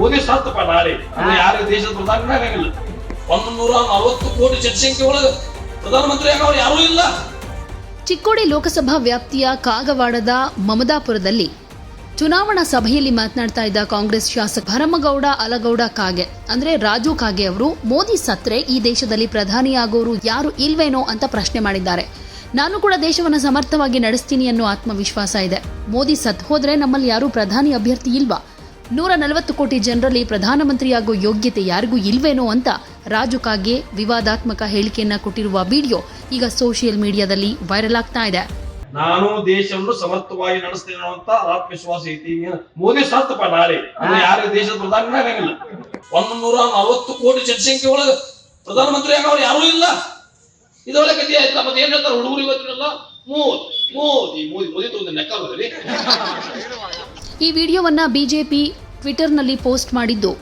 ಮೋದಿ ಸತ್ತಪ್ಪ ನಾಳೆ. ಅಂದ್ರೆ ಯಾರ ದೇಶದ ಪ್ರಧಾನಿ ಆಗಂಗಿಲ್ಲ. ಒಂದು ನೂರ ನಲವತ್ತು ಕೋಟಿ ಜನಸಂಖ್ಯೆ ಒಳಗ ಪ್ರಧಾನಮಂತ್ರಿ ಆಗೋರು ಯಾರೂ ಇಲ್ಲ. ಚಿಕ್ಕೋಡಿ ಲೋಕಸಭಾ ವ್ಯಾಪ್ತಿಯ ಕಾಗವಾಡದ ಮಮದಾಪುರದಲ್ಲಿ ಚುನಾವಣಾ ಸಭೆಯಲ್ಲಿ ಮಾತನಾಡ್ತಾ ಇದ್ದ ಕಾಂಗ್ರೆಸ್ ಶಾಸಕ ಭರಮಗೌಡ ಅಲಗೌಡ ಕಾಗೆ ಅಂದ್ರೆ ರಾಜು ಕಾಗೆ ಅವರು ಮೋದಿ ಸತ್ರೆ ಈ ದೇಶದಲ್ಲಿ ಪ್ರಧಾನಿಯಾಗೋರು ಯಾರು ಇಲ್ವೇನೋ ಅಂತ ಪ್ರಶ್ನೆ ಮಾಡಿದ್ದಾರೆ. ನಾನು ಕೂಡ ದೇಶವನ್ನ ಸಮರ್ಥವಾಗಿ ನಡೆಸ್ತೀನಿ ಅನ್ನೋ ಆತ್ಮವಿಶ್ವಾಸ ಇದೆ. ಮೋದಿ ಸತ್ ಹೋದ್ರೆ ನಮ್ಮಲ್ಲಿ ಯಾರೂ ಪ್ರಧಾನಿ ಅಭ್ಯರ್ಥಿ ಇಲ್ವಾ? ನೂರ ನಲವತ್ತು ಕೋಟಿ ಜನರಲ್ಲಿ ಪ್ರಧಾನಮಂತ್ರಿಯಾಗೋ ಯೋಗ್ಯತೆ ಯಾರಿಗೂ ಇಲ್ವೇನೋ ಅಂತ ರಾಜು ಕಾಗೆ ವಿವಾದಾತ್ಮಕ ಹೇಳಿಕೆಯನ್ನ ಕೊಟ್ಟಿರುವ ವಿಡಿಯೋ ಈಗ ಸೋಷಿಯಲ್ ಮೀಡಿಯಾದಲ್ಲಿ ವೈರಲ್ ಆಗ್ತಾ ಇದೆ. ನಾನು ದೇಶವನ್ನು ಸಮರ್ಥವಾಗಿ ನಡೆಸ್ತೇನೆ ಅಂತ ಆತ್ಮವಿಶ್ವಾಸ ಐತಿ. ಮೋದಿ ಸತ್ತಪ್ಪ ನಾಳೆ. ಯಾರು ದೇಶದ ಪ್ರಧಾನಿ ಆಗಂಗಿಲ್ಲ ಒಂದು ನೂರ ನಲವತ್ತು ಕೋಟಿ ಜನಸಂಖ್ಯೆ ಒಳಗೆ ಪ್ರಧಾನಮಂತ್ರಿ ಆಗೋರು ಯಾರೂ ಇಲ್ಲ. ಇದೊಳ್ಳೆ ಕಥೆ ಆಯ್ತಾ? ಮತ್ತೆ ಏನ್ ಹೇಳ್ತಾರೆ ಹುಡುಗರು ಇವತ್ತಿನಲ್ಲ ಮೋದಿ ಮೋದಿ ಮೋದಿ ಮೋದಿ ತೊಂದ್ರೆ ನೆಕ್ಕ ಈ ವಿಡಿಯೋವನ್ನ ಬಿಜೆಪಿ ಟ್ವಿಟರ್ನಲ್ಲಿ ಪೋಸ್ಟ್ ಮಾಡಿದ್ದು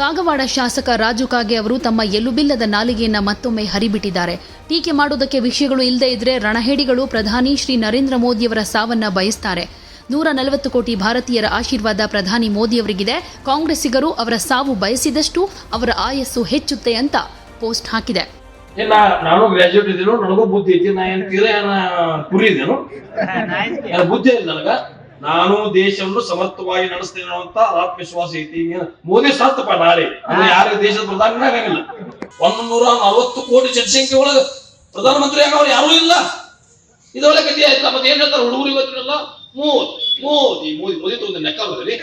ಕಾಗವಾಡ ಶಾಸಕ ರಾಜು ಕಾಗೆ ಅವರು ತಮ್ಮ ಎಲುಬಿಲ್ಲದ ನಾಲಿಗೆಯನ್ನ ಮತ್ತೊಮ್ಮೆ ಹರಿಬಿಟ್ಟಿದ್ದಾರೆ. ಟೀಕೆ ಮಾಡೋದಕ್ಕೆ ವಿಷಯಗಳು ಇಲ್ಲದೆ ಇದ್ರೆ ರಣಹೇಡಿಗಳು ಪ್ರಧಾನಿ ಶ್ರೀ ನರೇಂದ್ರ ಮೋದಿಯವರ ಸಾವನ್ನ ಬಯಸ್ತಾರೆ. ನೂರ ನಲವತ್ತು ಕೋಟಿ ಭಾರತೀಯರ ಆಶೀರ್ವಾದ ಪ್ರಧಾನಿ ಮೋದಿಯವರಿಗಿದೆ. ಕಾಂಗ್ರೆಸ್ಸಿಗರು ಅವರ ಸಾವು ಬಯಸಿದಷ್ಟು ಅವರ ಆಯಸ್ಸು ಹೆಚ್ಚುತ್ತೆ ಅಂತ ಪೋಸ್ಟ್ ಹಾಕಿದೆ. ನಾನು ಗ್ರಾಜುಯೇಟ್ ಇದ್ದೀನು ನನಗೂ ಬುದ್ಧಿ ಐತಿ ನಾ ಏನ್ ಕುರಿ ಇದ್ದೇನು ಬುದ್ಧಿ ಇಲ್ಲ ನನಗ. ನಾನು ದೇಶವನ್ನು ಸಮರ್ಥವಾಗಿ ನಡೆಸ್ತೇನೆ ಅಂತ ಆತ್ಮವಿಶ್ವಾಸ ಐತಿ. ಮೋದಿ ಸತ್ತಪ್ಪ ನಾಳೆ. ಅಂದ್ರೆ ಯಾರ ದೇಶದ ಪ್ರಧಾನಿ ಆಗಂಗಿಲ್ಲ. ಒಂದ್ ನೂರ ನಲವತ್ತು ಕೋಟಿ ಜನಸಂಖ್ಯೆ ಒಳಗ ಪ್ರಧಾನಮಂತ್ರಿ ಆಗವ್ರು ಯಾರೂ ಇಲ್ಲ. ಇದೊಳ್ಳೆ ಕಥೆ ಆಯ್ತು? ಮತ್ತೆ ಏನ್ ಹೇಳ್ತಾರೆ ಹುಡುಗರು ಇವತ್ತಿನಲ್ಲ ಮೋದಿ ಮೋದಿ ಮೋದಿ ಮೋದಿ ತೊಂದ್ರೆ ನೆಕ್ಕಲ್ರಿ